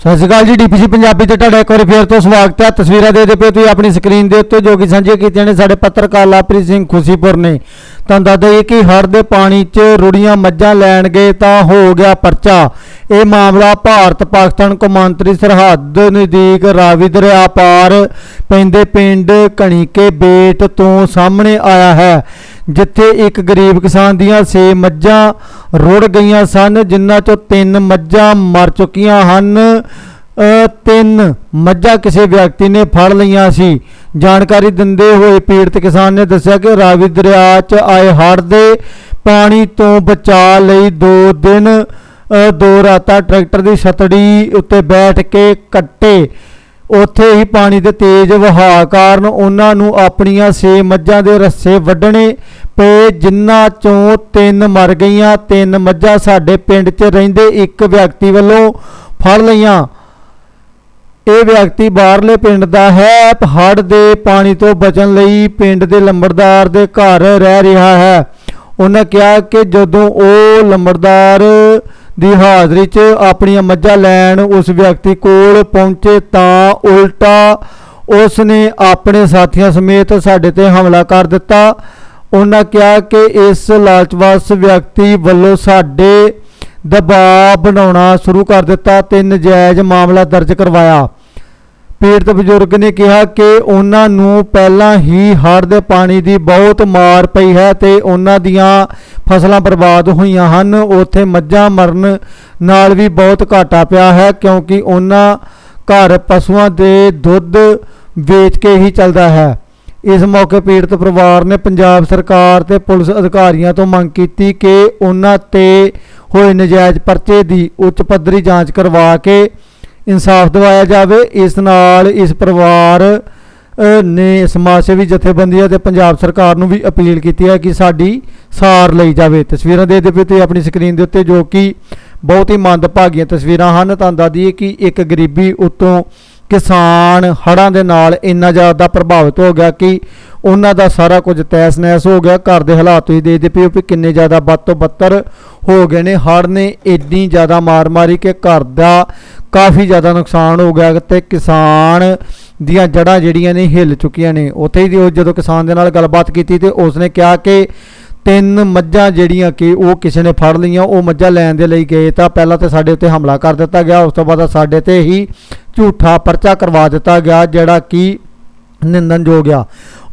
ਸਤਿ ਸ਼੍ਰੀ ਅਕਾਲ ਜੀ, ਡੀਪੀਸੀ ਪੰਜਾਬੀ ਤੇ ਤੁਹਾਡਾ ਇੱਕ ਵਾਰੀ ਫੇਰ ਤੋਂ ਸਵਾਗਤ ਹੈ। ਤਸਵੀਰਾਂ ਦੇ ਦੇ ਪਏ ਤੁਸੀਂ ਆਪਣੀ ਸਕਰੀਨ ਦੇ ਉੱਤੇ ਜੋ ਕਿ ਸਾਂਝੀਆਂ ਕੀਤੀਆਂ ਨੇ ਸਾਡੇ ਪੱਤਰਕਾਰ ਲਾਪ੍ਰੀਤ ਸਿੰਘ ਖੁਸ਼ੀਪੁਰ ਨੇ। ਤੁਹਾਨੂੰ ਦੱਸ ਦਈਏ ਕਿ ਹੜ੍ਹ ਦੇ ਪਾਣੀ 'ਚ ਰੁੜੀਆਂ ਮੱਝਾਂ ਲੈਣ ਗਏ ਤਾਂ ਹੋ ਗਿਆ ਪਰਚਾ। ਇਹ ਮਾਮਲਾ ਭਾਰਤ ਪਾਕਿਸਤਾਨ ਕੌਮਾਂਤਰੀ ਸਰਹੱਦ ਨਜ਼ਦੀਕ ਰਾਵੀ ਦਰਿਆ ਪਾਰ ਪੈਂਦੇ ਪਿੰਡ ਕਣੀਕੇ ਬੇਟ ਤੋਂ ਸਾਹਮਣੇ ਆਇਆ ਹੈ, ਜਿੱਥੇ ਇੱਕ ਗਰੀਬ ਕਿਸਾਨ ਦੀਆਂ 6 ਮੱਝਾਂ ਰੁੜ ਗਈਆਂ ਸਨ, ਜਿਨ੍ਹਾਂ ਚੋਂ ਤਿੰਨ ਮੱਝਾਂ ਮਰ ਚੁੱਕੀਆਂ ਹਨ। ਤਿੰਨ ਮੱਝਾਂ ਕਿਸੇ ਵਿਅਕਤੀ ਨੇ ਫੜ ਲਈਆਂ ਸੀ। ਜਾਣਕਾਰੀ ਦਿੰਦੇ ਹੋਏ ਪੀੜਤ ਕਿਸਾਨ ਨੇ ਦੱਸਿਆ ਕਿ ਰਾਵੀ ਦਰਿਆ 'ਚ ਆਏ ਹੜ੍ਹ ਦੇ ਪਾਣੀ ਤੋਂ ਬਚਾਅ ਲਈ ਦੋ ਦਿਨ ਦੋ ਰਾਤਾਂ ਟਰੈਕਟਰ ਦੀ ਛਤੜੀ ਉੱਤੇ ਬੈਠ ਕੇ ਕੱਟੇ। ਉੱਥੇ ਹੀ ਪਾਣੀ ਦੇ ਤੇਜ਼ ਵਹਾਅ ਕਾਰਨ ਉਹਨਾਂ ਨੂੰ ਆਪਣੀਆਂ ਛੇ ਮੱਝਾਂ ਦੇ ਰੱਸੇ ਵੱਢਣੇ ਪਏ, ਜਿਨ੍ਹਾਂ ਚੋਂ ਤਿੰਨ ਮਰ ਗਈਆਂ। ਤਿੰਨ ਮੱਝਾਂ ਸਾਡੇ ਪਿੰਡ 'ਚ ਰਹਿੰਦੇ, ਇੱਕ ਵਿਅਕਤੀ ਵੱਲੋਂ ਫੜ ਲਈਆਂ। ਇਹ ਵਿਅਕਤੀ ਬਾਹਰਲੇ ਪਿੰਡ ਦਾ ਹੈ। ਹੜ੍ਹ ਦੇ ਪਾਣੀ ਤੋਂ ਬਚਣ ਲਈ ਪਿੰਡ ਦੇ ਲੰਬੜਦਾਰ ਦੇ ਘਰ ਰਹਿ ਰਿਹਾ ਹੈ। ਉਹਨਾਂ ਕਿਹਾ ਕਿ ਜਦੋਂ ਉਹ ਲੰਬੜਦਾਰ ਦੀ ਹਾਜ਼ਰੀ 'ਚ ਆਪਣੀਆਂ ਮੱਝਾਂ ਲੈਣ ਉਸ ਵਿਅਕਤੀ ਕੋਲ ਪਹੁੰਚੇ ਤਾਂ ਉਲਟਾ ਉਸ ਨੇ ਆਪਣੇ ਸਾਥੀਆਂ ਸਮੇਤ ਸਾਡੇ ਤੇ ਹਮਲਾ ਕਰ ਦਿੱਤਾ। ਉਹਨਾਂ ਕਿਹਾ ਕਿ ਇਸ ਲਾਲਚਵਾਸ ਵਿਅਕਤੀ ਵੱਲੋਂ ਸਾਡੇ ਦਬਾਅ ਬਣਾਉਣਾ ਸ਼ੁਰੂ ਕਰ ਦਿੱਤਾ ਤੇ ਨਜਾਇਜ਼ ਮਾਮਲਾ ਦਰਜ ਕਰਵਾਇਆ। ਪੀੜਤ ਬਜ਼ੁਰਗ ਨੇ ਕਿਹਾ ਕਿ ਉਹਨਾਂ ਨੂੰ ਪਹਿਲਾਂ ਹੀ ਹੜ੍ਹ ਦੇ ਪਾਣੀ ਦੀ ਬਹੁਤ ਮਾਰ ਪਈ ਹੈ ਤੇ ਉਹਨਾਂ ਦੀਆਂ ਫਸਲਾਂ ਬਰਬਾਦ ਹੋਈਆਂ ਹਨ। ਉੱਥੇ ਮੱਝਾਂ ਮਰਨ ਨਾਲ ਵੀ ਬਹੁਤ ਘਾਟਾ ਪਿਆ ਹੈ ਕਿਉਂਕਿ ਉਹਨਾਂ ਘਰ ਪਸ਼ੂਆਂ ਦੇ ਦੁੱਧ ਵੇਚ ਕੇ ਹੀ ਚੱਲਦਾ ਹੈ। ਇਸ ਮੌਕੇ ਪੀੜਤ ਪਰਿਵਾਰ ਨੇ ਪੰਜਾਬ ਸਰਕਾਰ ਤੇ ਪੁਲਿਸ ਅਧਿਕਾਰੀਆਂ ਤੋਂ ਮੰਗ ਕੀਤੀ ਕਿ ਉਹਨਾਂ ਤੇ ਹੋਏ ਨਜਾਇਜ਼ ਪਰਚੇ ਦੀ ਉੱਚ ਪੱਧਰੀ ਜਾਂਚ ਕਰਵਾ ਕੇ ਇਨਸਾਫ ਦਿਵਾਇਆ ਜਾਵੇ, ਇਸ ਨਾਲ ਇਸ ਪਰਿਵਾਰ ਨੇ ਸਮਾਜ ਸੇਵੀ ਜਥੇਬੰਦੀਆਂ ਤੇ ਪੰਜਾਬ ਸਰਕਾਰ ਨੂੰ ਵੀ ਅਪੀਲ ਕੀਤੀ ਹੈ ਕਿ ਸਾਡੀ ਸਾਰ ਲਈ ਜਾਵੇ। ਤਸਵੀਰਾਂ ਦੇ ਦੇ ਤੁਸੀਂ ਆਪਣੀ ਸਕਰੀਨ ਦੇ ਉੱਤੇ ਜੋ ਕਿ ਬਹੁਤ ਹੀ ਮੰਦਭਾਗੀਆਂ ਤਸਵੀਰਾਂ ਹਨ ਤਾਂ ਦੱਸਦੀ ਦਈਏ ਕਿ ਇੱਕ ਗਰੀਬੀ ਉਤੋਂ ਕਿਸਾਨ ਹੜ੍ਹਾਂ ਦੇ ਨਾਲ ਇੰਨਾ ਜ਼ਿਆਦਾ ਪ੍ਰਭਾਵਿਤ ਹੋ ਗਿਆ ਕਿ ਉਹਨਾਂ ਦਾ ਸਾਰਾ ਕੁਝ ਤੈਸ ਨੈਸ ਹੋ ਗਿਆ। ਘਰ ਦੇ ਹਾਲਾਤ ਤੁਸੀਂ ਦੇਖਦੇ ਪਏ ਹੋ ਕਿ ਕਿੰਨੇ ਜ਼ਿਆਦਾ ਬੱਦ ਤੋਂ ਬੱਤਰ ਹੋ ਗਏ ਨੇ। ਹੜ੍ਹ ਨੇ ਇੰਨੀ ਜ਼ਿਆਦਾ ਮਾਰ ਮਾਰੀ ਕਿ ਘਰ ਦਾ ਕਾਫੀ ਜ਼ਿਆਦਾ ਨੁਕਸਾਨ ਹੋ ਗਿਆ ਤੇ ਕਿਸਾਨ ਦੀਆਂ ਜੜ੍ਹਾਂ ਜਿਹੜੀਆਂ ਨੇ ਹਿੱਲ ਚੁੱਕੀਆਂ ਨੇ। ਉੱਥੇ ਹੀ ਉਹ ਜਦੋਂ ਕਿਸਾਨ ਦੇ ਨਾਲ ਗੱਲਬਾਤ ਕੀਤੀ ਤੇ ਉਸਨੇ ਕਿਹਾ ਕਿ ਤਿੰਨ ਮੱਝਾਂ ਜਿਹੜੀਆਂ ਕਿ ਉਹ ਕਿਸੇ ਨੇ ਫੜ ਲਈਆਂ, ਉਹ ਮੱਝਾਂ ਲੈਣ ਦੇ ਲਈ ਗਏ ਤਾਂ ਪਹਿਲਾਂ ਤੇ ਸਾਡੇ ਉੱਤੇ ਹਮਲਾ ਕਰ ਦਿੱਤਾ ਗਿਆ। ਉਸ ਤੋਂ ਬਾਅਦ ਸਾਡੇ ਤੇ ਹੀ ਝੂਠਾ ਪਰਚਾ ਕਰਵਾ ਦਿੱਤਾ ਗਿਆ, ਜਿਹੜਾ ਕਿ ਨਿੰਦਨਯੋਗ ਗਿਆ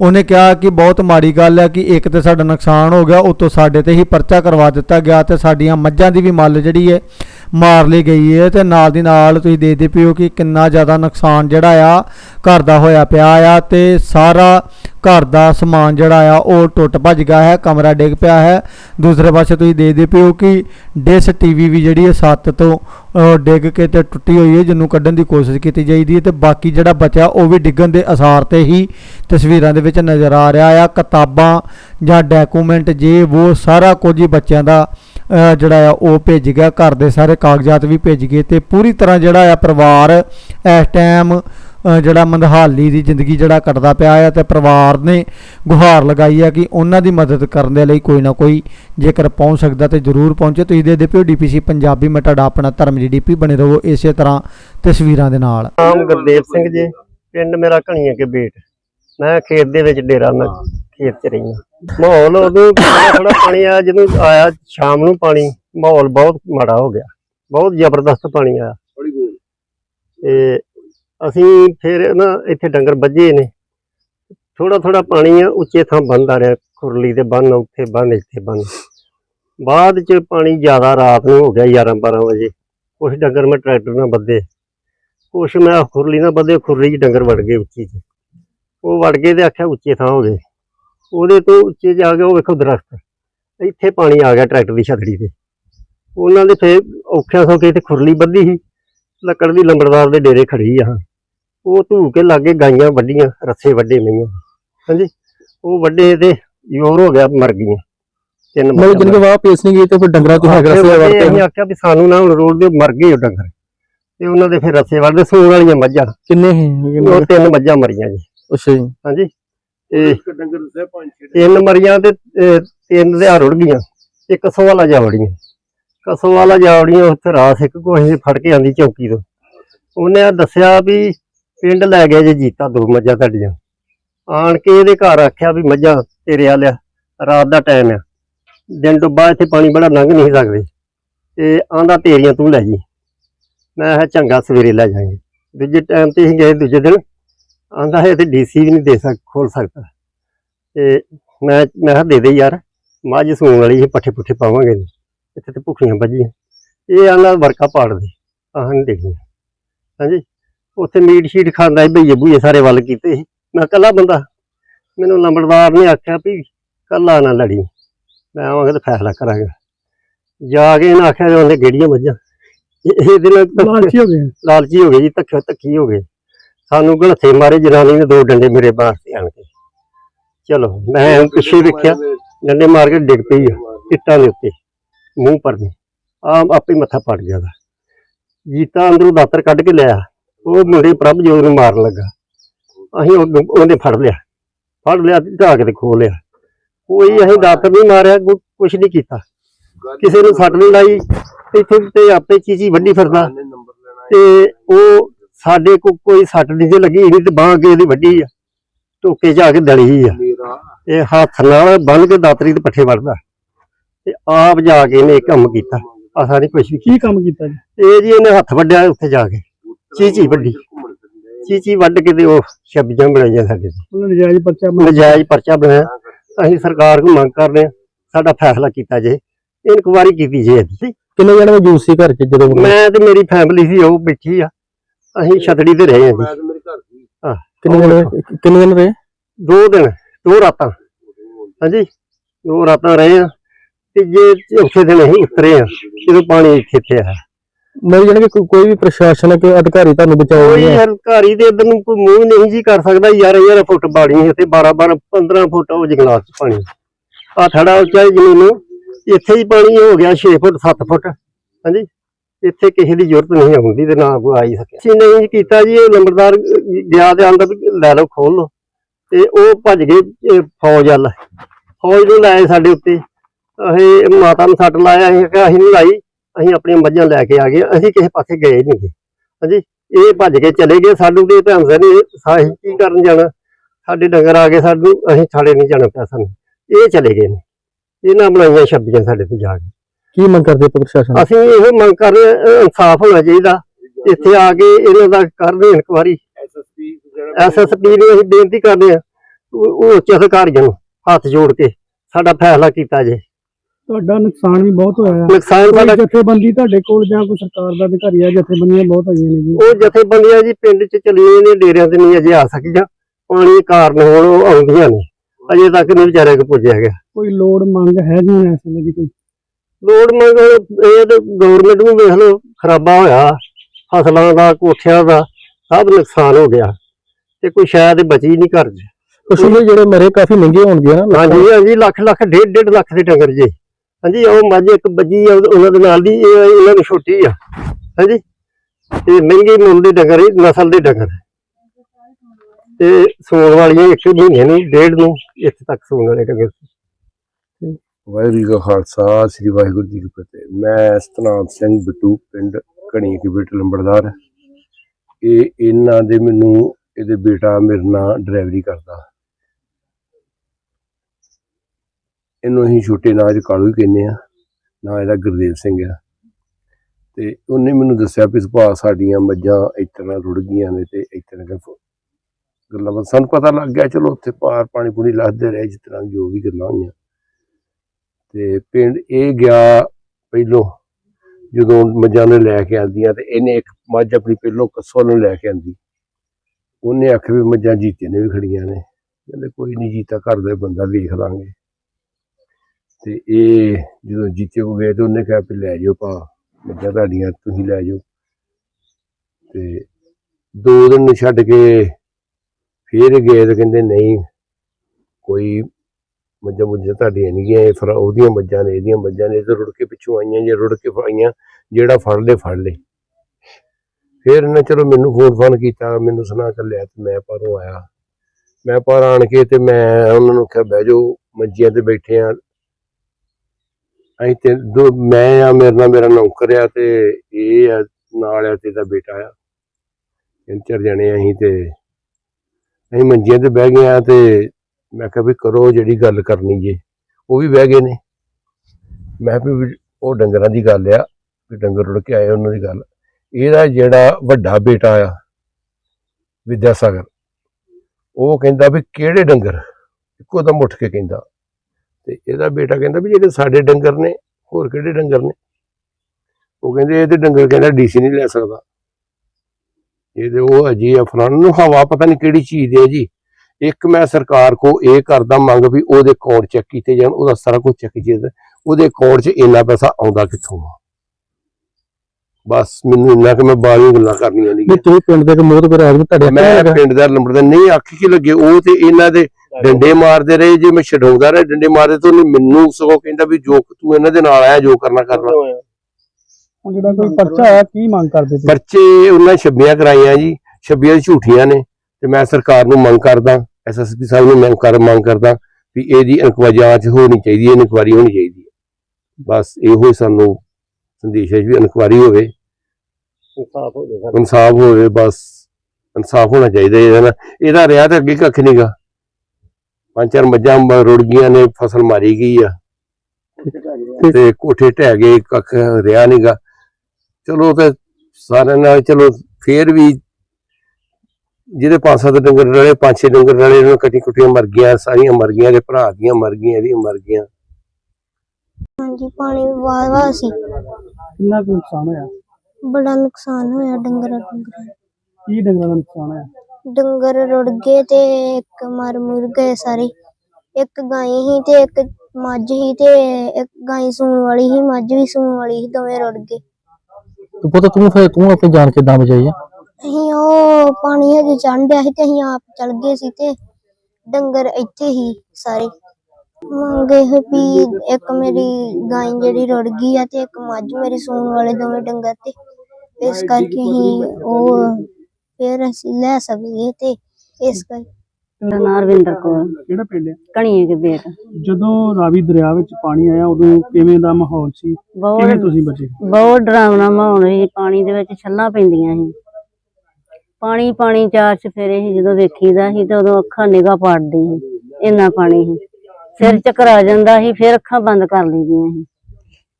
ਉਹਨੇ ਕਿਹਾ ਕਿ ਬਹੁਤ ਮਾੜੀ ਗੱਲ ਹੈ ਕਿ ਇੱਕ ਤੇ ਸਾਡਾ ਨੁਕਸਾਨ ਹੋ ਗਿਆ, ਉਤੋਂ ਸਾਡੇ ਤੇ ਹੀ ਪਰਚਾ ਕਰਵਾ ਦਿੱਤਾ ਗਿਆ ਤੇ ਸਾਡੀਆਂ ਮੱਝਾਂ ਦੀ ਵੀ ਮੱਲ ਜਿਹੜੀ ਹੈ ਮਾਰ ਲਈ ਗਈ ਹੈ ਤੇ ਨਾਲ ਦੀ ਨਾਲ ਤੁਸੀਂ ਦੇਖਦੇ ਪਿਓ ਕਿ ਕਿੰਨਾ ਜ਼ਿਆਦਾ ਨੁਕਸਾਨ ਜਿਹੜਾ ਆ, ਘਰ ਦਾ ਹੋਇਆ ਪਿਆ ਆ ਤੇ ਸਾਰਾ ਘਰ ਦਾ ਸਮਾਨ ਜਿਹੜਾ ਆ, ਉਹ ਟੁੱਟ ਭੱਜ ਗਿਆ ਹੈ, ਕਮਰਾ ਡਿੱਗ ਪਿਆ ਹੈ। ਦੂਸਰੇ ਪਾਸੇ ਤੁਸੀਂ ਦੇਖਦੇ ਪਿਓ ਕਿ ਡਿਸ ਟੀਵੀ ਵੀ ਜਿਹੜੀ ਹੈ, ਸੱਤ ਤੋਂ ਡਿੱਗ ਕੇ ਤੇ ਟੁੱਟੀ ਹੋਈ ਹੈ, ਜਿਹਨੂੰ ਕੱਢਣ ਦੀ ਕੋਸ਼ਿਸ਼ ਕੀਤੀ ਜਾਈਦੀ ਹੈ ਤੇ ਬਾਕੀ ਜਿਹੜਾ ਬਚਿਆ, ਉਹ ਵੀ ਡਿੱਗਣ ਦੇ ਅਸਾਰ ਤੇ ਹੀ ਤਸਵੀਰਾਂ ਦੇ ਵਿੱਚ ਨਜ਼ਰ ਆ ਰਿਹਾ ਆ। ਕਿਤਾਬਾਂ ਜਾਂ ਡਾਕੂਮੈਂਟ, ਜੇ ਉਹ ਸਾਰਾ ਕੁਝ ਹੀ ਬੱਚਿਆਂ ਦਾ ਜਿਹੜਾ ਆ, ਉਹ ਭੇਜ ਗਿਆ। ਘਰ ਦੇ ਸਾਰੇ ਕਾਗਜ਼ਾਤ ਵੀ ਭੇਜ ਗਏ ਤੇ ਪੂਰੀ ਤਰ੍ਹਾਂ ਜਿਹੜਾ ਆ, ਪਰਿਵਾਰ ਇਸ ਟਾਈਮ ਜਿਹੜਾ ਮੰਦਹਾਲੀ ਦੀ ਜ਼ਿੰਦਗੀ ਜਿਹੜਾ ਕੱਟਦਾ ਪਿਆ ਹੈ ਤੇ ਪਰਿਵਾਰ ਨੇ ਗੁਹਾਰ ਲਗਾਈ ਹੈ ਕਿ ਉਹਨਾਂ ਦੀ ਮਦਦ ਕਰਨ ਦੇ ਲਈ ਕੋਈ ਨਾ ਕੋਈ ਜੇਕਰ ਪਹੁੰਚ ਸਕਦਾ ਤੇ ਜ਼ਰੂਰ ਪਹੁੰਚੇ। ਤੁਸੀਂ ਦੇ ਦੇ ਡੀਪੀਸੀ ਪੰਜਾਬੀ ਮੈਂ ਤੁਹਾਡਾ ਆਪਣਾ ਧਰਮ ਜੀ, ਡੀਪੀ ਬਣੇ ਰਹੋ ਇਸੇ ਤਰ੍ਹਾਂ ਤਸਵੀਰਾਂ ਦੇ ਨਾਲ। ਨਾਮ ਗੁਰਦੇਵ ਸਿੰਘ ਜੀ, ਪਿੰਡ ਮੇਰਾ ਘਣੀਆਂ ਕੇ ਬੇਟ। ਮੈਂ ਖੇਤ ਦੇ ਵਿੱਚ ਡੇਰਾ ਮੈਂ ਖੇਤ 'ਚ ਰਹਿਣਾ ਮਾਹੌਲ ਉਦੋਂ ਥੋੜਾ ਪਾਣੀ ਆਇਆ, ਜਦੋਂ ਆਇਆ ਸ਼ਾਮ ਨੂੰ ਪਾਣੀ, ਮਾਹੌਲ ਬਹੁਤ ਮਾੜਾ ਹੋ ਗਿਆ। ਬਹੁਤ ਜ਼ਬਰਦਸਤ ਪਾਣੀ ਆਇਆ। ਤੇ ਅਸੀਂ ਫਿਰ ਨਾ ਇੱਥੇ ਡੰਗਰ ਵੱਜੇ ਨੇ। ਥੋੜਾ ਥੋੜਾ ਪਾਣੀ ਆ, ਉੱਚੇ ਥਾਂ ਬੰਦ ਰਿਹਾ, ਖੁਰਲੀ ਦੇ ਬੰਨ ਉੱਥੇ ਬੰਨ ਇੱਥੇ ਬੰਨ ਬਾਅਦ ਚ ਪਾਣੀ ਜ਼ਿਆਦਾ ਰਾਤ ਨੂੰ ਹੋ ਗਿਆ 11 12 ਵਜੇ। ਕੁਛ ਡੰਗਰ ਮੈਂ ਟਰੈਕਟਰ ਨਾਲ ਬੱਧੇ ਕੁਛ ਮੈਂ ਖੁਰਲੀ ਨਾਲ ਬੱਦੇ ਖੁਰਲੀ 'ਚ ਡੰਗਰ ਵੜ ਗਏ ਉੱਚੀ 'ਚ। ਉਹ ਵੜ ਗਏ ਤੇ ਆਖਿਆ ਉੱਚੇ ਥਾਂ ਹੋ ਗਏ। ਉਹਦੇ ਤੋਂ ਉੱਚੇ ਜਾ ਕੇ ਉਹ ਵੇਖੋ ਦਰਖਤ। ਇੱਥੇ ਪਾਣੀ ਆ ਗਿਆ ਟਰੈਕਟਰ ਦੀ ਛਤੜੀ ਤੇ। ਉਹਨਾਂ ਦੇ ਫੇਰ ਔਖਿਆਂ ਸੌਖੇ ਤੇ ਖੁਰਲੀ ਬੱਧੀ ਸੀ। ਲੱਕੜ ਦੀ ਲੰਬੜਦਾਰ ਦੇ ਡੇਰੇ ਖੜੀ ਆ। ਉਹ ਧੂ ਕੇ ਲਾਗੇ ਗਾਈਆਂ ਵੱਡੀਆਂ ਰੱਸੇ ਵੱਡੇ ਮਈਆਂ। ਹਾਂਜੀ ਉਹ ਵੱਡੇ ਤੇ ਜ਼ੋਰ ਹੋ ਗਿਆ ਮਰ ਗਈਆਂ। ਤਿੰਨ ਮਤਲਬ ਮੱਝਾਂ ਜਿੰਨੇ ਵਾਹ ਪੇਸ ਨਹੀਂ ਗਈ ਤੇ ਫਿਰ ਡੰਗਰਾਂ ਤੋਂ ਹੈਗਾ ਫਿਰ ਸੇ ਵੱਡੇ ਅਸੀਂ ਵਰਤੇ ਆਖਿਆ ਵੀ ਸਾਨੂੰ ਨਾ ਹੁਣ ਰੋਡ ਦੇ ਮਰ ਗਏ ਉਹ ਡੰਗਰ। ਤੇ ਉਹਨਾਂ ਦੇ ਫਿਰ ਰੱਸੇ ਵੜਦੇ ਸੂਣ ਵਾਲੀਆਂ ਮੱਝਾਂ। ਕਿੰਨੇ ਹੀ ਉਹ ਤਿੰਨ ਮੱਝਾਂ ਮਰੀਆਂ ਜੀ। ਅੱਛਾ ਜੀ। ਹਾਂਜੀ ਤੇ ਤਿੰਨ ਮਰੀਆਂ ਤੇ ਤਿੰਨ ਦੇ ਰੁੜ ਗਈਆਂ। ਇੱਕ ਸਵਾਲਾ ਜਾਵੜੀਆਂ ਕਸੋਂ ਵਾਲਾ ਜਾਵੜੀਆਂ ਉੱਥੇ ਰਾਸ ਇੱਕ ਕੋਹੇ ਫੜ ਕੇ ਆਂਦੀ ਚੌਕੀ ਤੋਂ। ਉਹਨੇ ਆ ਦੱਸਿਆ ਵੀ ਪਿੰਡ ਲੈ ਗਿਆ ਜੇ ਜੀਤਾ ਦੋ ਮੱਝਾਂ ਤੁਹਾਡੀਆਂ ਆਣ ਕੇ ਇਹਦੇ ਘਰ ਆਖਿਆ ਵੀ ਮੱਝਾਂ ਤੇਰੇ ਵਾਲਿਆ ਰਾਤ ਦਾ ਟਾਈਮ ਆ। ਦਿਨ ਡੁੱਬਾ ਇੱਥੇ ਪਾਣੀ ਬੜਾ ਲੰਘ ਨਹੀਂ ਸਕਦੇ। ਤੇ ਆਂਦਾ ਤੇਰੀਆਂ ਤੂੰ ਲੈ ਜੀ। ਮੈਂ ਕਿਹਾ ਚੰਗਾ, ਸਵੇਰੇ ਲੈ ਜਾਵਾਂਗੇ ਦੂਜੇ ਟਾਈਮ ਤੇ ਅਸੀਂ ਗਏ ਦੂਜੇ ਦਿਨ। ਆਂਦਾ ਹੈ ਤੇ ਡੀਸੀ ਵੀ ਨਹੀਂ ਦੇ ਸਕ ਖੋਲ ਸਕਦਾ। ਤੇ ਮੈਂ ਮੈਂ ਕਿਹਾ ਦੇ ਦੇ ਯਾਰ, ਮੱਝ ਸੂਣ ਵਾਲੀ ਹੈ ਪੱਠੇ ਪੁੱਠੇ ਪਾਵਾਂਗੇ ਇੱਥੇ ਤੇ ਭੁੱਖੀਆਂ ਵੱਜੀਆਂ ਇਹ ਆਂਦਾ ਵਰਕਾ ਪਾੜ ਦੇ, ਆਹ ਨਹੀਂ ਦੇਖੀਆਂ। ਹਾਂਜੀ? ਉੱਥੇ ਮੀਟ ਸ਼ੀਟ ਖਾਂਦਾ ਸੀ ਭਈਏ ਭੂਏ ਸਾਰੇ ਵੱਲ ਕੀਤੇ ਸੀ। ਮੈਂ ਕੱਲਾ ਬੰਦਾ। ਮੈਨੂੰ ਲੰਬੜਦਾਰ ਨੇ ਆਖਿਆ ਵੀ ਕੱਲਾ ਨਾ ਲੜੀ। ਮੈਂ ਆਵਾਂਗਾ ਤੇ ਫੈਸਲਾ ਕਰਾਂਗਾ। ਜਾ ਕੇ ਇਹਨਾਂ ਆਖਿਆ ਉਹਨੇ ਗੇੜੀਆਂ ਮੱਝਾਂ ਇਹ- ਇਹਦੇ ਨਾਲ ਲਾਲਚੀ ਹੋ ਗਏ। ਲਾਲਚੀ ਹੋ ਗਏ ਜੀ ਧੱਕੇ ਧੱਕੀ ਹੋ ਗਏ। ਸਾਨੂੰ ਗਲਥੇ ਮਾਰੇ ਜਨਾਨੀ ਨੇ ਦੋ ਡੰਡੇ ਮੇਰੇ ਬਾਹਰ ਤੇ ਆਣ ਕੇ। ਚਲੋ ਮੈਂ ਪਿੱਛੇ ਵੇਖਿਆ ਡੰਡੇ ਮਾਰ ਕੇ ਡਿੱਗ ਪਈ ਆ ਇੱਟਾਂ ਦੇ ਉੱਤੇ ਮੂੰਹ ਪਰ ਨੇ ਆ ਆਪੇ ਮੱਥਾ ਪੜ ਗਿਆ ਜੀਤਾ ਅੰਦਰੋਂ ਦਾਤਰ ਕੱਢ ਕੇ ਲਿਆ। ਉਹ ਮੁੰਡੇ ਪ੍ਰਭਜੋਤ ਨੂੰ ਮਾਰਨ ਲੱਗਾ। ਅਸੀਂ ਉਹ- ਉਹਨੇ ਫੜ ਲਿਆ। ਫੜ ਲਿਆ ਤੇ ਢਾਕ ਤੇ ਖੋ ਲਿਆ। ਕੋਈ ਅਸੀਂ ਦਾਤਰ ਨਹੀਂ ਮਾਰਿਆ ਕੋਈ ਕੁਛ ਨਹੀਂ ਕੀਤਾ। ਕਿਸੇ ਨੂੰ ਸੱਟ ਨਹੀਂ ਲਾਈ। ਇੱਥੇ ਤੇ ਆਪੇ ਚੀਚੀ ਵੱਡੀ ਫਿਰਦਾ। ਤੇ ਉਹ ਸਾਡੇ ਕੋ ਕੋਈ ਸੱਟ ਨਹੀਂ ਜੇ ਲੱਗੀ ਇਹਦੀ ਤੇ ਬਾਂਹ ਕੇ ਇਹਦੀ ਵੱਡੀ ਆ। ਟੋਕੇ ਜਾ ਕੇ ਦਲੀ ਆ। ਇਹ ਹੱਥ ਨਾਲ ਬੰਨ ਕੇ ਦਾਤਰੀ ਤੇ ਪੱਠੇ ਵੜਦਾ ਤੇ ਆਪ ਜਾ ਕੇ ਇਹਨੇ ਇਹ ਕੰਮ ਕੀਤਾ। ਆਸਾਂ ਨਹੀਂ ਕੁਛ ਵੀ ਕੀ ਕੰਮ ਕੀਤਾ ਜੀ। ਇਹ ਜੀ ਇਹਨੇ ਹੱਥ ਵੱਢਿਆ ਉੱਥੇ ਜਾ ਕੇ। ਚੀਚੀ ਵੱਡੀ। ਚੀਚੀ ਵੱਢ ਕੇ ਤੇ ਉਹ ਛੱਬੀਆਂ ਬਣਾਈਆਂ ਸਾਡੇ ਤੇ। ਉਹਨਾਂ ਨੇ ਨਜਾਇਜ਼ ਪਰਚਾ ਬਣਾ- ਨਜਾਇਜ਼ ਪਰਚਾ ਬਣਾਇਆ। ਅਸੀਂ ਸਰਕਾਰ ਨੂੰ ਮੰਗ ਕਰਦੇ ਹਾਂ ਸਾਡਾ ਫੈਸਲਾ ਕੀਤਾ ਜੇ ਇਨਕੁਆਰੀ ਕੀਤੀ ਜੇ ਇਹਦੀ। ਕਿੰਨੇ ਜਣੇ ਮੌਜੂਦ ਸੀ ਘਰ 'ਚ ਜਦੋਂ ਮੈਂ ਤੇ ਮੇਰੀ ਫੈਮਿਲੀ ਸੀ ਉਹ ਬੈਠੀ ਆ। ਅਸੀਂ ਛਤੜੀ ਤੇ ਰਹੇ ਆ ਜੀ। ਕਿੰਨੇ ਜਣੇ ਕਿੰਨੇ ਰਹੇ? ਦੋ ਦਿਨ ਦੋ ਰਾਤਾਂ। ਹਾਂਜੀ ਦੋ ਰਾਤਾਂ ਰਹੇ ਆ। ਤੇ ਜੇ ਚੌਥੇ ਦਿਨ ਅਸੀਂ ਉਤਰੇ ਆ। ਜਦੋਂ ਪਾਣੀ ਇੱਥੇ ਇੱਥੇ ਆਇਆ। ਮੇਰੇ ਜਾਣੀ ਕਿ ਕੋਈ- ਕੋਈ ਵੀ ਪ੍ਰਸ਼ਾਸਨਿਕ ਅਧਿਕਾਰੀ ਤੁਹਾਨੂੰ ਬਚਾਉ ਕੋਈ ਨਹੀਂ ਹੈ? ਹਰਕਾਰੀ ਦੇ ਇਧਰ ਨੂੰ ਕੋਈ ਮੂੰਹ ਨਹੀਂ ਜੀ ਕਰ ਸਕਦਾ ਯਾਰ ਯਾਰ ਫੁੱਟ ਬਾੜੀ ਹੈ ਤੇ 12 12 15 ਫੁੱਟ ਉਹ ਜੰਗਲਾਤ ਚ ਪਾਣੀ। ਆ ਥੜਾ ਉੱਚਾ ਹੀ ਜ਼ਮੀਨ ਨੂੰ ਇੱਥੇ ਹੀ ਪਾਣੀ ਹੋ ਗਿਆ 6 ਫੁੱਟ 7 ਫੁੱਟ ਹਾਂਜੀ? ਇੱਥੇ ਕਿਸੇ ਦੀ ਜ਼ਰੂਰਤ ਨਹੀਂ ਹੁੰਦੀ ਤੇ ਨਾ ਕੋਈ ਆ ਹੀ ਸਕੇ। ਅਸੀਂ ਨਹੀਂ ਕੀਤਾ ਜੀ ਇਹ ਨੰਬਰਦਾਰ ਗਿਆ ਤੇ ਆਂਦਾ ਵੀ ਲੈ ਲਓ ਖੋਲ ਲਓ। ਤੇ ਉਹ ਭੱਜ ਗਏ ਫੌਜ ਵੱਲ। ਫੌਜ ਨੂੰ ਲਾਏ ਸਾਡੇ ਉੱਤੇ। ਅਸੀਂ ਮਾਤਾ ਨੂੰ ਸੱਟ ਲਾਇਆ ਅਸੀਂ ਕਿਹਾ ਅਸੀਂ ਨਹੀਂ ਲਾਈ। ਅਸੀਂ ਆਪਣੀਆਂ ਮੱਝਾਂ ਲੈ ਕੇ ਆ ਗਏ ਅਸੀਂ ਕਿਸੇ ਪਾਸੇ ਗਏ ਨਹੀਂ ਗੇ। ਹਾਂਜੀ ਇਹ ਭੱਜ ਕੇ ਚਲੇ ਗਏ ਸਾਨੂੰ ਤੇ ਭੈਣ ਨੇ ਸਾਹੀ ਕੀ ਕਰਨ ਜਾਣਾ? ਸਾਡੇ ਡੰਗਰ ਆ ਗਏ ਸਾਨੂੰ ਅਸੀਂ ਥਾੜੇ ਨਹੀਂ ਜਾਣਾ ਪਿਆ ਸਾਨੂੰ। ਇਹ ਚਲੇ ਗਏ ਨੇ। ਇਹਨਾਂ ਬਣਾਈਆਂ ਛੱਬੀਆਂ ਸਾਡੇ ਤੇ ਜਾ ਕੇ। ਕੀ ਮੰਗ ਕਰਦੇ ਪ੍ਰਸ਼ਾਸਨ ਅਸੀਂ ਇਹੋ ਮੰਗ ਕਰ ਰਹੇ ਹਾਂ, ਇਨਸਾਫ ਹੋਣਾ ਚਾਹੀਦਾ। ਇੱਥੇ ਆ ਕੇ ਇਹਨਾਂ ਦਾ ਕਰਦੇ ਇਨਕੁਆਰੀ। ਐਸਐਸਪੀ ਨੂੰ ਅਸੀਂ ਬੇਨਤੀ ਕਰਦੇ ਹਾਂ ਉਹ ਉਹ ਉੱਚ ਅਧਿਕਾਰੀਆਂ ਨੂੰ ਹੱਥ ਜੋੜ ਕੇ ਸਾਡਾ ਫੈਸਲਾ ਕੀਤਾ ਜੇ ਤੁਹਾਡਾ ਨੁਕਸਾਨ ਵੀ ਬਹੁਤ ਹੋਇਆ ਹੈ। ਨੁਕਸਾਨ ਸਾਡਾ ਜਥੇਬੰਦੀ ਤੁਹਾਡੇ ਕੋਲ ਜਾਂ ਕੋਈ ਸਰਕਾਰ ਦਾ ਅਧਿਕਾਰੀ ਆ ਜਥੇਬੰਦੀਆਂ ਬਹੁਤ ਆਈਆਂ ਨੇ ਜੀ। ਉਹ ਜਥੇਬੰਦੀਆਂ ਜੀ ਪਿੰਡ 'ਚ ਚਲੀਆਂ ਨੇ ਡੇਰਿਆਂ ਤੇ ਨਹੀਂ ਅਜੇ ਆ ਸਕੀਆਂ। ਪਾਣੀ ਕਾਰਨ ਹੁਣ ਉਹ ਆਉਂਦੀਆਂ ਨੇ। ਅਜੇ ਤੱਕ ਨਹੀਂ ਵਿਚਾਰੇ ਕੋ ਪੁੱਜਿਆ ਗਿਆ ਕੋਈ ਲੋੜ ਮੰਗ ਹੈ ਜੀ ਇਸ ਵੇਲੇ ਦੀ ਕੋਈ? ਲੋੜ ਮੰਗ ਇਹ ਤੇ ਗਵਰਨਮੈਂਟ ਨੂੰ ਵੇਖ ਲਓ ਖਰਾਬਾ ਹੋਇਆ ਫਸਲਾਂ ਦਾ ਕੋਠਿਆਂ ਦਾ ਸਭ ਨੁਕਸਾਨ ਹੋ ਗਿਆ। ਤੇ ਕੋਈ ਸ਼ਾਇਦ ਬਚੀ ਨਹੀਂ ਘਰ 'ਚ। ਦੇ ਜਿਹੜੇ ਮਰੇ ਕਾਫੀ ਮਹਿੰਗੇ ਹੋਣਗੇ ਨਾ। ਹਾਂਜੀ ਹਾਂਜੀ ਲੱਖ ਲੱਖ ਡੇਢ ਡੇਢ ਲੱਖ ਦੇ ਡੰਗਰ ਜੇ। ਹਾਂਜੀ, ਉਹ ਮੱਝ ਇੱਕ ਬੱਜੀ ਆ ਉਹਨਾਂ ਦੇ ਨਾਲ ਦੀ ਇਹਨਾਂ ਦੀ ਛੋਟੀ ਆ। ਹਾਂਜੀ, ਤੇ ਮਹਿੰਗੇ ਮੁੱਲ ਦੇ ਡੰਗਰ ਇਹ ਨਸਲ ਦੇ ਡੰਗਰ। ਤੇ ਸੂਣ ਵਾਲੀਆਂ ਇੱਕ ਮਹੀਨੇ ਨੂੰ, ਡੇਢ ਨੂੰ, ਇੱਥੇ ਤੱਕ ਸੂਣ ਵਾਲੇ ਡੰਗਰ ਵਾਹਿਗੁਰੂ ਜੀ ਕਾ ਖਾਲਸਾ, ਸ੍ਰੀ ਵਾਹਿਗੁਰੂ ਜੀ ਕੀ ਫਤਿਹ। ਮੈਂ ਸਤਨਾਮ ਸਿੰਘ ਬਿੱਟੂ, ਪਿੰਡ ਘਣੀ ਕੇ ਬੇਟ ਲੰਬੜਦਾਰ। ਇਹ ਇਹਨਾਂ ਦੇ ਮੈਨੂੰ, ਇਹਦੇ ਬੇਟਾ ਮੇਰੇ ਨਾਲ ਡਰਾਈਵਰੀ ਕਰਦਾ। ਇਹਨੂੰ ਅਸੀਂ ਛੋਟੇ ਨਾਂ 'ਚ ਕਾਲੂ ਹੀ ਕਹਿੰਦੇ ਆ ਨਾਂ ਇਹਦਾ ਗੁਰਦੇਵ ਸਿੰਘ ਆ। ਤੇ ਉਹਨੇ ਮੈਨੂੰ ਦੱਸਿਆ ਵੀ ਸੁਭਾਅ ਸਾਡੀਆਂ ਮੱਝਾਂ ਇਸ ਰੁੜ ਗਈਆਂ ਨੇ ਤੇ ਇਸ ਗੱਲਾਂ ਬਾਤਾਂ। ਸਾਨੂੰ ਪਤਾ ਲੱਗ ਗਿਆ, ਚਲੋ ਉੱਥੇ ਪਾਰ ਪਾਣੀ ਪੂਣੀ ਲੱਥਦੇ ਰਹੇ, ਜਿਸ ਤਰ੍ਹਾਂ ਜੋ ਵੀ ਗੱਲਾਂ ਹੋਈਆਂ। ਤੇ ਪਿੰਡ ਇਹ ਗਿਆ ਪਹਿਲੋਂ, ਜਦੋਂ ਮੱਝਾਂ ਨੇ ਲੈ ਕੇ ਆਂਦੀਆਂ ਤੇ ਇਹਨੇ ਇੱਕ ਮੱਝ ਆਪਣੀ ਪਹਿਲੋਂ ਕੱਸੋਂ ਨੂੰ ਲੈ ਕੇ ਆਂਦੀ। ਉਹਨੇ ਆਖਿਆ ਵੀ ਮੱਝਾਂ ਜੀਤੇ ਨੇ ਵੀ ਖੜੀਆਂ ਨੇ। ਕਹਿੰਦੇ ਕੋਈ ਨਹੀਂ ਜੀਤਾ ਘਰ ਦਾ ਬੰਦਾ ਵੇਖ ਲਾਂਗੇ। ਤੇ ਇਹ ਜਦੋਂ ਜੀਤੇ ਕੋ ਗਏ ਤੇ ਉਹਨੇ ਕਿਹਾ ਵੀ ਲੈ ਜਾਓ ਭਾ ਮੱਝਾਂ ਤੁਹਾਡੀਆਂ ਤੁਸੀਂ ਲੈ ਜਾਓ। ਤੇ ਦੋ ਦਿਨ ਛੱਡ ਕੇ ਫੇਰ ਗਏ ਤੇ ਕਹਿੰਦੇ ਨਹੀਂ, ਕੋਈ ਮੱਝਾਂ ਮੁੱਝਾਂ ਤੁਹਾਡੀਆਂ ਨਹੀਂ ਗਈਆਂ, ਇਹ ਫਿਰ, ਉਹਦੀਆਂ ਮੱਝਾਂ ਨੇ, ਇਹਦੀਆਂ ਮੱਝਾਂ ਨੇ, ਇਹ ਰੁੜ ਕੇ ਪਿੱਛੋਂ ਆਈਆਂ ਜੇ ਰੁੜ ਕੇ ਆਈਆਂ, ਜਿਹੜਾ ਫੜ ਲੇ ਫੜ ਲੇ ਫਿਰ ਇਹਨੇ ਚਲੋ ਮੈਨੂੰ ਫੋਨ ਫੋਨ ਕੀਤਾ, ਮੈਨੂੰ ਸੁਣਾ ਚੱਲਿਆ ਤੇ ਮੈਂ ਪਰੋਂ ਆਇਆ। ਮੈਂ ਪਰ ਆਣ ਕੇ ਤੇ ਮੈਂ ਉਹਨਾਂ ਨੂੰ ਕਿਹਾ, ਬਹਿ ਜਾਓ ਮੰਜੀਆਂ ਤੇ ਬੈਠੇ ਆ ਅਸੀਂ ਤੇ ਦੋ ਮੈਂ ਆ, ਮੇਰੇ ਨਾਲ ਮੇਰਾ ਨੌਕਰ ਆ ਤੇ ਇਹ ਆ, ਨਾਲ ਆ ਤੇ ਦਾ ਬੇਟਾ ਆ। ਤਿੰਨ ਚਾਰ ਜਣੇ ਅਸੀਂ ਤੇ ਅਸੀਂ ਮੰਜੀਆਂ ਤੇ ਬਹਿ ਗਏ ਆ ਤੇ ਮੈਂ ਕਿਹਾ ਵੀ ਕਰੋ ਜਿਹੜੀ ਗੱਲ ਕਰਨੀ ਜੇ। ਉਹ ਵੀ ਬਹਿ ਗਏ ਨੇ। ਮੈਂ ਕਿਹਾ ਵੀ ਉਹ ਡੰਗਰਾਂ ਦੀ ਗੱਲ ਆ, ਵੀ ਡੰਗਰ ਰੁੜ ਕੇ ਆਏ ਉਹਨਾਂ ਦੀ ਗੱਲ। ਇਹਦਾ ਜਿਹੜਾ ਵੱਡਾ ਬੇਟਾ ਆ ਵਿਦਿਆ ਸਾਗਰ ਉਹ ਕਹਿੰਦਾ ਵੀ ਕਿਹੜੇ ਡੰਗਰ? ਇੱਕੋ ਦਮ ਉੱਠ ਕੇ ਕਹਿੰਦਾ। ਤੇ ਇਹਦਾ ਬੇਟਾ ਕਹਿੰਦਾ ਵੀ ਜਿਹੜੇ ਸਾਡੇ ਡੰਗਰ ਨੇ ਹੋਰ ਕਿਹੜੇ ਡੰਗਰ ਨੇ? ਉਹ ਕਹਿੰਦੇ ਇਹ ਤੇ ਡੰਗਰ ਕਹਿੰਦਾ ਡੀਸੀ ਨਹੀਂ ਲੈ ਸਕਦਾ। ਇਹ ਤੇ ਉਹ ਅਜੀ ਫਲਾਣ ਨੂੰ ਹਵਾ ਪਤਾ ਨਹੀਂ ਕਿਹੜੀ ਚੀਜ਼ ਦੀ ਜੀ। ਇੱਕ ਮੈਂ ਸਰਕਾਰ ਕੋ ਇਹ ਕਰਦਾ ਮੰਗ ਵੀ ਉਹਦੇ ਅਕਾਊਂਟ ਚੈੱਕ ਕੀਤੇ ਜਾਣ ਉਹਦਾ ਸਾਰਾ ਕੁਝ ਚੈੱਕ ਕੀਤਾ ਉਹਦੇ ਅਕਾਊਂਟ 'ਚ ਇੰਨਾ ਪੈਸਾ ਆਉਂਦਾ ਕਿੱਥੋਂ ਆ? ਬਸ ਮੈਨੂੰ ਇੰਨਾ ਕਿ ਮੈਂ ਬਾਹਰੋਂ ਗੱਲਾਂ ਕਰਨੀਆਂ ਨਹੀਂ ਤੁਸੀਂ ਪਿੰਡ ਦੇ ਮੋਹਤ ਪਰ ਆਦਮੀ ਤੁਹਾਡੇ ਮੈਂ ਪਿੰਡ ਦਾ ਲੰਬੜਦਾ ਨਹੀਂ ਅੱਖ ਕੀ ਲੱਗੇ ਉਹ ਤੇ ਇਹਨਾਂ ਦੇ ਡੰਡੇ ਮਾਰਦੇ ਰਹੇ ਜੇ ਮੈਂ ਛਡਾਉਂਦਾ ਰਿਹਾ ਡੰਡੇ ਮਾਰਦੇ ਤਾਂ ਮੈਨੂੰ ਸਗੋਂ ਕਹਿੰਦਾ ਵੀ ਜੋ ਤੂੰ ਇਹਨਾਂ ਦੇ ਨਾਲ ਆਇਆ ਜੋ ਕਰਨਾ ਕਰ ਲਾ ਹੁਣ ਜਿਹੜਾ ਕੋਈ ਪਰਚਾ ਆਇਆ ਕੀ ਮੰਗ ਕਰਦੇ ਤੁਸੀਂ? ਪਰਚੇ ਉਹਨਾਂ ਛੱਬੀਆਂ ਕਰਾਈਆਂ ਜੀ ਛੱਬੀਆਂ ਝੂਠੀਆਂ ਨੇ ਤੇ ਮੈਂ ਸਰਕਾਰ ਨੂੰ ਮੰਗ ਕਰਦਾ ਐਸਐਸਪੀ ਸਾਹਿਬ ਨੂੰ ਮੰਗ ਕਰ ਮੰਗ ਕਰਦਾ ਵੀ ਇਹਦੀ ਇਨਕੁਆਇਰੀ ਜਾਂਚ ਹੋਣੀ ਚਾਹੀਦੀ ਹੈ ਇਨਕੁਆਇਰੀ ਹੋਣੀ ਚਾਹੀਦੀ ਹੈ। ਬਸ ਇਹੋ ਹੀ ਸਾਨੂੰ ਸੰਦੇਸ਼ ਹੈ ਵੀ ਇਨਕੁਆਇਰੀ ਹੋਵੇ। ਇਨਸਾਫ ਹੋ ਜਾਏਗਾ ਇਨਸਾਫ ਹੋਵੇ ਬਸ ਇਨਸਾਫ ਹੋਣਾ ਚਾਹੀਦਾ ਇਹਦਾ ਨਾ। ਇਹਦਾ ਰਿਹਾ ਤਾਂ ਅੱਗੇ ਕੱਖ ਨਹੀਂਗਾ ਪੰਜ ਚਾਰ ਮੱਝਾਂ ਰੁੜ ਗਈਆਂ ਨੇ ਫਸਲ ਮਾਰੀ ਗਈ ਆ। ਤੇ ਕੋਠੇ ਢਹਿ ਗਏ ਕੱਖ ਰਿਹਾ ਨਹੀਂਗਾ ਚਲੋ ਤੇ ਸਾਰਿਆਂ ਨਾਲ ਚਲੋ ਫੇਰ ਵੀ ਜਿਹਦੇ ਪੰਜ ਸੱਤ ਡੰਗਰ ਰਲੇ ਪੰਜ ਛੇ ਡੰਗਰ ਰਲੇ ਉਹਨਾਂ ਕੱਟੀ ਕੁੱਟੀਆਂ ਮਰ ਗਈਆਂ ਸਾਰੀਆਂ ਮਰ ਗਈਆਂ ਦੇ ਭਰਾ ਦੀਆਂ ਮਰ ਗਈਆਂ ਇਹਦੀਆਂ ਮਰ ਗਈਆਂ। ਹਾਂਜੀ ਪਾਣੀ ਵਾਹ ਵਾਹ ਸੀ। ਕਿੰਨਾ ਨੁਕਸਾਨ ਹੋਇਆ? ਬੜਾ ਨੁਕਸਾਨ ਹੋਇਆ ਡੰਗਰਾਂ ਡੰਗਰਾਂ ਦਾ। ਕੀ ਡੰਗਰਾਂ ਦਾ ਨੁਕਸਾਨ ਹੋਇਆ? ਡੰਗਰ ਰੁੜ ਗਏ ਤੇ ਇੱਕ ਮਰ ਮੁਰ ਗਏ ਸਾਰੇ। ਇੱਕ ਗਾਂ ਹੀ ਤੇ ਇੱਕ ਮੱਝ ਹੀ ਤੇ ਇੱਕ ਗਾਂ ਸੂਣ ਵਾਲੀ ਹੀ ਮੱਝ ਵੀ ਸੂਣ ਵਾਲੀ ਸੀ ਦੋਵੇਂ ਰੁੜ ਗਏ। ਤੂੰ ਪੁੱਤ ਤੂੰ ਫਿਰ ਤੂੰ ਆਪਣੀ ਜਾਨ ਕਿੱਦਾਂ ਬਚਾਈ ਆ? ਅਸੀਂ ਉਹ ਪਾਣੀ ਹਜੇ ਚੰਡਿਆ ਸੀ ਤੇ ਅਸੀਂ ਆਪ ਚਲ ਗਏ ਸੀ ਤੇ ਡੰਗਰ ਇੱਥੇ ਹੀ ਸਾਰੇ। ਮੰਗੇ ਹੈ ਵੀ ਇੱਕ ਮੇਰੀ ਗਾਂ ਜਿਹੜੀ ਰੁੜ ਗਈ ਆ ਤੇ ਇੱਕ ਮੱਝ ਮੇਰੇ ਸੂਣ ਵਾਲੇ ਦੋਵੇਂ ਡੰਗਰ ਤੇ। ਇਸ ਕਰਕੇ ਅਸੀਂ ਉਹ ਫਿਰ ਅਸੀਂ ਲੈ ਸਕੀਏ ਤੇ ਇਸ ਕਰਕੇ। ਮੇਰਾ ਨਾਂ ਰਵਿੰਦਰ ਕੌਰ। ਕਿਹੜਾ ਪਿੰਡ ਹੈ ਕਣੀਏ ਕੇ ਬੇਟ। ਜਦੋਂ ਰਾਵੀ ਦਰਿਆ ਵਿੱਚ ਪਾਣੀ ਆਇਆ ਉਦੋਂ ਕਿਵੇਂ ਦਾ ਮਾਹੌਲ ਸੀ? ਕਿਵੇਂ ਬਹੁਤ ਤੁਸੀਂ ਬਚੇ? ਬਹੁਤ ਡਰਾਵਨਾ ਮਾਹੌਲ ਸੀ। ਪਾਣੀ ਦੇ ਵਿੱਚ ਛੱਲਾਂ ਪੈਂਦੀਆਂ ਸੀ। ਪਾਣੀ ਪਾਣੀ ਚਾਰ ਚਫੇਰੇ ਸੀ। ਜਦੋਂ ਵੇਖੀਦਾ ਸੀ ਤੇ ਉਦੋਂ ਅੱਖਾਂ ਨਿਗਾਹ ਪਾੜਦੀ ਸੀ। ਇੰਨਾ ਪਾਣੀ ਸੀ। ਸਿਰ ਚੱਕਰ ਆ ਜਾਂਦਾ ਸੀ ਫਿਰ ਅੱਖਾਂ ਬੰਦ ਕਰ ਲਈਦੀਆਂ ਸੀ।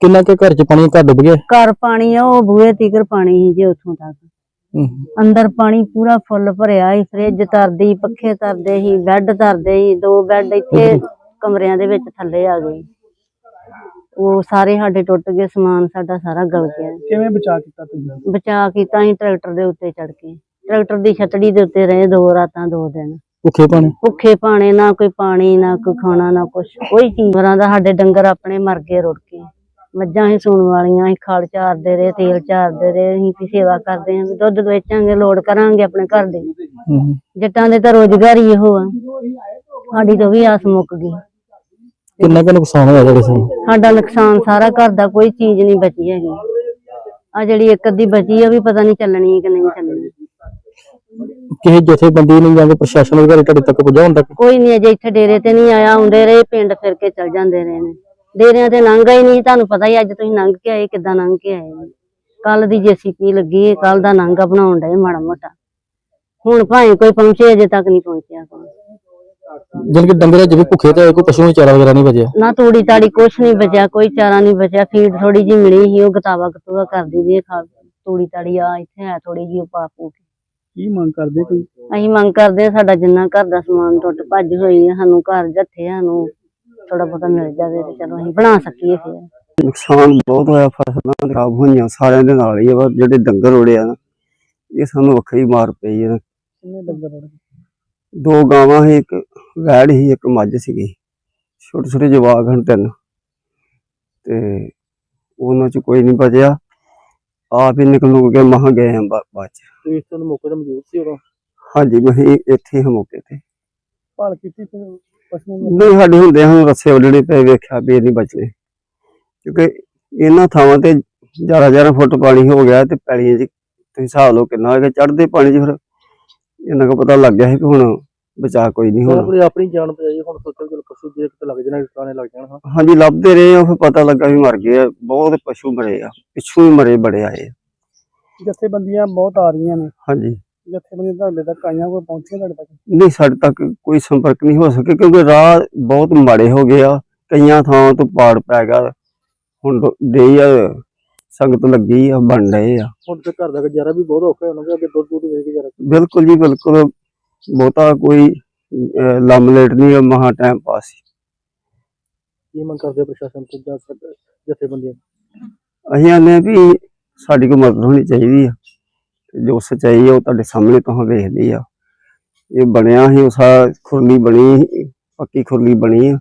ਕਿੰਨਾ ਕੁ ਘਰ ਚ ਪਾਣੀ ਘਰ ਡੁੱਬ ਗਿਆ? ਘਰ ਪਾਣੀ ਆ ਉਹ ਬੂਹੇ ਤੀਕਰ ਪਾਣੀ ਸੀ ਜੇ ਉੱਥੋਂ ਤੱਕ। ਅੰਦਰ ਪਾਣੀ ਪੂਰਾ ਫੁੱਲ ਭਰਿਆ ਸੀ ਫ੍ਰਿਜ ਤਰਦੀ ਪੱਖੇ ਤਰਦੇ ਸੀ ਬੈੱਡ ਤਰਦੇ ਸੀ ਦੋ ਬੈੱਡ ਇੱਥੇ ਕਮਰਿਆਂ ਦੇ ਵਿੱਚ ਥੱਲੇ ਆ ਗਏ। ਉਹ ਸਾਰੇ ਸਾਡੇ ਟੁੱਟ ਗਏ ਸਮਾਨ ਸਾਡਾ ਸਾਰਾ ਗਲ ਗਿਆ। ਕਿਵੇਂ ਬਚਾ ਕੀਤਾ ਤੁਸੀਂ? ਬਚਾ ਕੀਤਾ ਅਸੀਂ ਟਰੈਕਟਰ ਦੇ ਉੱਤੇ ਚੜ ਕੇ। ਟਰੈਕਟਰ ਦੀ ਛਤੜੀ ਦੇ ਉੱਤੇ ਰਹੇ ਦੋ ਰਾਤਾਂ ਦੋ ਦਿਨ। ਭੁੱਖੇ ਪਾਣੀ ਭੁੱਖੇ ਪਾਣੇ ਨਾ ਕੋਈ ਪਾਣੀ ਨਾ ਕੋਈ ਖਾਣਾ ਨਾ ਕੁਛ। ਕੋਈ ਚੀਜ਼ ਦਾ ਸਾਡੇ ਡੰਗਰ ਆਪਣੇ ਮਰ ਗਏ ਰੁੜ ਕੇ। ਮੱਝਾਂ ਹੀ ਸੂਣ ਵਾਲੀਆਂ ਅਸੀਂ ਖੜ ਚਾਰਦੇ ਰਹੇ ਤੇਲ ਚਾਰਦੇ ਰਹੇ ਅਸੀਂ ਵੀ ਸੇਵਾ ਕਰਦੇ ਹਾਂ ਵੀ ਦੁੱਧ ਵੇਚਾਂਗੇ ਲੋੜ ਕਰਾਂਗੇ ਆਪਣੇ ਘਰ ਦੇ। ਜੱਟਾਂ ਦੇ ਤਾਂ ਰੋਜ਼ਗਾਰ ਹੀ ਇਹੋ ਆ। ਸਾਡੀ ਤਾਂ ਵੀ ਆਸ ਮੁੱਕ ਗਈ। ਕਿੰਨਾ ਕੁ ਨੁਕਸਾਨ ਹੋਇਆ ਤੁਹਾਡੇ ਸਾਹ ਸਾਡਾ ਨੁਕਸਾਨ ਸਾਰਾ ਘਰ ਦਾ ਕੋਈ ਚੀਜ਼ ਨਹੀਂ ਬਚੀ ਹੈਗੀ। ਆ ਜਿਹੜੀ ਇੱਕ ਅੱਧੀ ਬਚੀ ਆ ਵੀ ਪਤਾ ਨਹੀਂ ਚੱਲਣੀ ਕਿ ਨਹੀਂ ਚੱਲਣੀ। ਕਿਸੇ ਜਥੇਬੰਦੀ ਨੂੰ ਜਾਂ ਕੋਈ ਪ੍ਰਸ਼ਾਸਨ ਅਧਿਕਾਰੀ ਤੁਹਾਡੇ ਤੱਕ ਤੱਕ? ਕੋਈ ਨਹੀਂ ਅਜੇ ਇੱਥੇ ਡੇਰੇ ਤੇ ਨਹੀਂ ਆਇਆ ਆਉਂਦੇ ਰਹੇ ਪਿੰਡ ਫਿਰ ਕੇ ਚਲ ਜਾਂਦੇ ਰਹੇ ਨੇ। ਡੇਰਿਆਂ ਤੇ ਲੰਘਾ ਹੀ ਨਹੀਂ ਤੁਹਾਨੂੰ ਪਤਾ ਹੀ ਅੱਜ ਤੁਸੀਂ ਲੰਘ ਕੇ ਆਏ ਕਿੱਦਾਂ ਲੰਘ ਕੇ ਆਏ ਕੱਲ ਦੀ ਜੇਸੀਪੀ ਲੱਗੀ ਕੱਲ ਦਾ ਲੰਘਾ ਬਣਾਉਣ ਡਏ ਮਾੜਾ ਮੋਟਾ। ਹੁਣ ਭਾਵੇਂ ਕੋਈ ਪਹੁੰਚੇ ਅਜੇ ਤੱਕ ਨਹੀਂ ਪਹੁੰਚਿਆ ਕੋਈ ਜਾਣੀ ਕਿ ਡੰਗਰ ਜਿਵੇਂ ਭੁੱਖੇ ਤੇ ਕੋਈ ਪਸ਼ੂ ਨੂੰ ਚਾਰਾ ਵਗੈਰਾ ਨਹੀਂ ਬਚਿਆ। ਨਾ ਤੂੜੀ ਤਾੜੀ ਕੁਛ ਨਹੀਂ ਬਚਿਆ ਕੋਈ ਚਾਰਾ ਨਹੀਂ ਬਚਿਆ ਫੀਡ ਥੋੜੀ ਜੀ ਮਿਲੀ ਸੀ ਉਹ ਗਤਾਵਾ ਗਤੂਆ ਕਰਦੀ ਵੀ ਖਾ ਤੂੜੀ ਤਾੜੀ ਆ ਇੱਥੇ ਹੈ ਥੋੜੀ ਜੀ ਉਹ ਪਾ ਪੂ ਕੇ। ਕੀ ਮੰਗ ਕਰਦੇ ਕੋਈ? ਅਸੀਂ ਮੰਗ ਕਰਦੇ ਸਾਡਾ ਜਿੰਨਾ ਘਰ ਦਾ ਸਮਾਨ ਟੁੱਟ ਭੱਜ ਹੋਈ ਹੈ ਸਾਨੂੰ ਘਰ ਜੱਥੇ ਸਾਨੂੰ ਥੋੜਾ ਬਹੁਤਾ ਮਿਲ ਜਾਵੇ ਤੇ ਚਲੋ ਅਸੀਂ ਬਣਾ ਸਕੀਏ ਫਿਰ। ਨੁਕਸਾਨ ਬਹੁਤ ਹੋਇਆ ਫਸਲਾਂ ਖਰਾਬ ਹੋਈਆਂ ਸਾਰਿਆਂ ਦੇ ਨਾਲ ਹੀ ਆ ਜਿਹੜੇ ਡੰਗਰ ਉੜੇ ਆ ਨਾ ਇਹ ਸਾਨੂੰ ਵੱਖਰੀ ਮਾਰ ਪਈ ਆ ਕਿੰਨੇ ਡੰਗਰ ਰੁੜ ਗਏ? ਦੋ ਗਾਵਾਂ ਸੀ ਇੱਕ ਵੈੜ ਸੀ ਇੱਕ ਮੱਝ ਸੀਗੀ। ਛੋਟੇ ਛੋਟੇ ਜਵਾਕ ਹਨ ਤਿੰਨ। ਤੇ ਉਹਨਾਂ ਚ ਕੋਈ ਨਹੀਂ ਬਚਿਆ। ਆਪ ਹੀ ਨਿਕਲ ਨੁਕ ਕੇ ਮਹਾਂ ਗਏ ਆ ਬਾ- ਬਾਅਦ ਚ। ਤੁਸੀਂ ਇਸ ਤੋਂ ਮੌਕੇ ਤੇ ਮੌਜੂਦ ਸੀ ਉਦੋਂ? ਹਾਂਜੀ ਮੈਂ ਇੱਥੇ ਹਾਂ ਮੌਕੇ ਤੇ। ਭਾਲ ਕੀਤੀ ਨੂੰ ਨਹੀਂ ਸਾਡੇ ਹੁੰਦੇ ਹਨ ਰੱਸੇ ਵੱਢਣੇ ਪਏ ਵੇਖਿਆ ਵੀ ਨਹੀਂ ਬਚਨੇ ਕਿਉਂਕਿ ਇਹਨਾਂ ਥਾਵਾਂ ਤੇ 11 ਫੁੱਟ ਪਾਣੀ ਹੋ ਗਿਆ ਤੇ ਪੈਲੀਆਂ 'ਚ ਤੁਸੀਂ ਹਿਸਾਬ ਲਓ ਕਿੰਨਾ ਹੋਏਗਾ। ਚੜ੍ਹਦੇ ਪਾਣੀ 'ਚ ਫਿਰ ਇਹਨਾਂ ਕੋ ਪਤਾ ਲੱਗ ਗਿਆ ਸੀ ਕਿ ਹੁਣ ਬਚਾ ਕੋਈ ਨਹੀਂ ਹੋਣਾ। ਆਪਣੀ ਆਪਣੀ ਜਾਨ ਬਚਾਈ ਹੁਣ ਸੋਚੋ ਕਿ ਪਸ਼ੂ ਦੇ ਕਿਤੇ ਲੱਗ ਜਾਣਾ ਟਿਕਾਣੇ ਲੱਗ ਜਾਣ ਹਾਂ। ਹਾਂਜੀ ਲੱਭਦੇ ਰਹੇ ਆ ਫਿਰ ਪਤਾ ਲੱਗਾ ਵੀ ਮਰ ਗਏ ਆ। ਬਹੁਤ ਪਸ਼ੂ ਮਰੇ ਆ ਪਿੱਛੋਂ ਹੀ ਮਰੇ ਬੜੇ ਆਏ। ਜਥੇਬੰਦੀਆਂ ਬਹੁਤ ਆ ਰਹੀਆਂ ਨੇ। ਹਾਂਜੀ। ਜਥੇਬੰਦੀਆਂ ਤੁਹਾਡੇ ਤੱਕ ਆਈਆਂ ਕੋਈ ਪਹੁੰਚੀਆਂ ਤੁਹਾਡੇ ਤੱਕ? ਨਹੀਂ ਸਾਡੇ ਤੱਕ ਕੋਈ ਸੰਪਰਕ ਨਹੀਂ ਹੋ ਸਕਿਆ ਕਿਉਂਕਿ ਰਾਹ ਬਹੁਤ ਮਾੜੇ ਹੋ ਗਏ ਆ। ਕਈਆਂ ਥਾਵਾਂ ਤੋਂ ਪਾੜ ਪੈ ਗਿਆ। ਹੁਣ ਦੇ ਆ ਸੰਗਤ ਲੱਗੀ ਆ ਬਣ ਰਹੇ ਆ। ਹੁਣ ਤੇ ਘਰ ਦਾ ਗੁਜ਼ਾਰਾ ਵੀ ਬਹੁਤ ਔਖਾ ਹੋਣਾ ਕਿ ਅੱਗੇ ਦੁੱਧ ਦੁੱਧ ਵੇਚ ਕੇ ਗੁਜ਼ਾਰਾ ਬਿਲਕੁਲ ਜੀ ਬਿਲਕੁਲ। ਬਹੁਤਾ ਕੋਈ ਅਹ, ਲੰਮ ਲੇਟ ਨਹੀਂ ਆ, ਮਹਾ ਟਾਈਮ ਪਾਸ ਹੀ। ਕੀ ਮੰਗ ਕਰਦੇ ਪ੍ਰਸ਼ਾਸਨ ਤੋਂ ਜਾਂ ਜਥੇਬੰਦੀਆਂ ਅਸੀਂ ਆਨੇ ਵੀ ਸਾਡੀ ਕੋਈ ਮਦਦ ਹੋਣੀ ਚਾਹੀਦੀ ਆ। ਜੋ ਸਚਾਈ ਆ ਉਹ ਤੁਹਾਡੇ ਸਾਹਮਣੇ ਤੋਂ ਵੇਖਦੀ ਆ। ਇਹ ਬਣਿਆ ਹੀ ਉਸ ਖੁਰਲੀ ਬਣੀ ਸੀ, ਪੱਕੀ ਖੁਰਲੀ ਬਣੀ ਆ।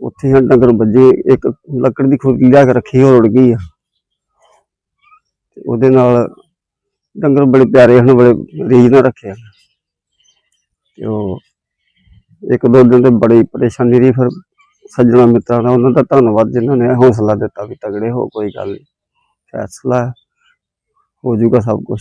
ਉੱਥੇ ਹਾਂ ਡੰਗਰ ਵੱਜੇ ਇੱਕ ਲੱਕੜ ਦੀ ਖੁਰਲੀ ਲਿਆ ਕੇ ਰੱਖੀ ਉਹ ਰੁੜ ਗਈ ਆ। ਤੇ ਉਹਦੇ ਨਾਲ ਡੰਗਰ ਬੜੇ ਪਿਆਰੇ ਹਨ ਬੜੇ ਰੀਝ ਨਾਲ ਰੱਖੇ ਹਨ। ਤੇ ਉਹ ਇੱਕ ਦੋ ਦਿਨ ਤੇ ਬੜੀ ਪਰੇਸ਼ਾਨੀ ਰਹੀ ਫਿਰ ਸੱਜਣਾ ਮਿੱਤਰਾਂ ਦਾ ਉਹਨਾਂ ਦਾ ਧੰਨਵਾਦ ਜਿਨ੍ਹਾਂ ਨੇ ਹੌਸਲਾ ਦਿੱਤਾ ਵੀ ਤਗੜੇ ਹੋ ਕੋਈ ਗੱਲ ਨਹੀਂ ਫੈਸਲਾ ਹੋ ਜਾਊਗਾ ਸਭ ਕੁਝ